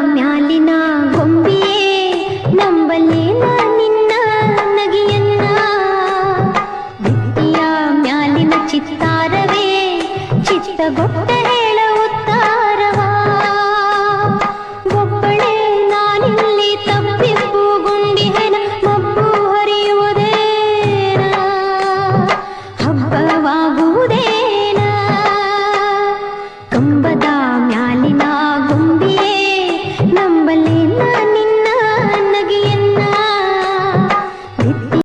ಮ್ಯಾಲಿನ ಗೊಂಬಿಯೇ ನಂಬಲೇನ ನಿನ್ನ ನಗಿಯನ್ನ. ಬಿತ್ತಿಯ ಮ್ಯಾಲಿನ ಚಿತ್ತಾರವೇ ಚಿತ್ತಗೊಟ್ಟ